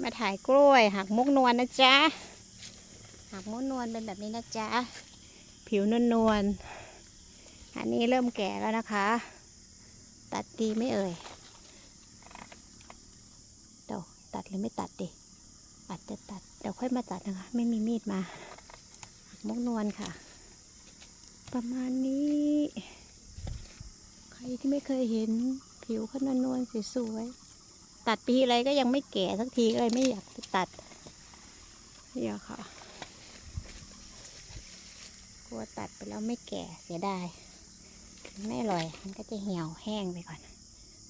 มาถ่ายกล้วยหักมุกนวลนะจ๊ะหักมุกนวลเป็นแบบนี้นะจ๊ะ ผิวนวลนวลๆอันนี้เริ่มแก่แล้วนะคะ ตัดดีไม่เอ่ยเดี๋ยวตัดหรือไม่ตัดดิอาจจะตัดเดี๋ยวค่อยมาตัดนะคะ ไม่มีมีดมาหักมุกนวลค่ะ ประมาณนี้ ใครที่ไม่เคยเห็นผิวเขานวลนวลสวยๆ ตัดปีอะไรก็ยังไม่แก่สักทีก็เลยไม่อยากจะตัดเนี่ยค่ะ กลัวตัดไปแล้วไม่แก่เสียดายไม่อร่อย มันก็จะเหี่ยวแห้งไปก่อน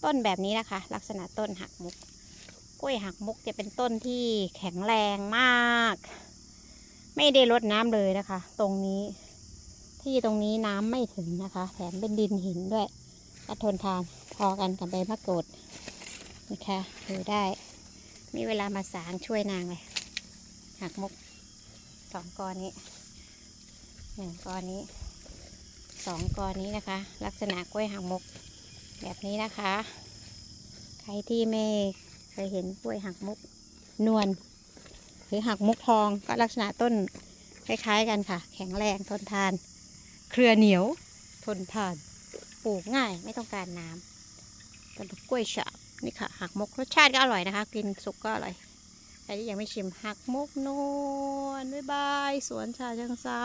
ต้นแบบนี้นะคะ ลักษณะต้นหักมุก กล้วยหักมุกจะเป็นต้นที่แข็งแรงมาก ไม่ได้รดน้ำเลยนะคะ ตรงนี้ ที่ตรงนี้น้ำไม่ถึงนะคะ แถมเป็นดินหินด้วยก็ทนทานพอกันกับใบมะกรูด นะคะดูได้ มีเวลามาสางช่วยนางเลยหักมุกสองกอนี้หนึ่งกอนนี้สองกอนนี้นะคะ ลักษณะกล้วยหักมุกแบบนี้นะคะ ใครที่ไม่เคยเห็นกล้วยหักมุกนวลหรือหักมุกทองก็ลักษณะต้นคล้ายๆกันค่ะ แข็งแรงทนทาน เครือเหนียว ทนทาน ปลูกง่ายไม่ต้องการน้ำกระดูกกล้วยฉาบ นี่ค่ะหักมกรสชาติก็อร่อยนะคะ กินสุกก็อร่อยใครที่ยังไม่ชิมหักมกนวลบ๊ายบาย สวนชาเชิงเซา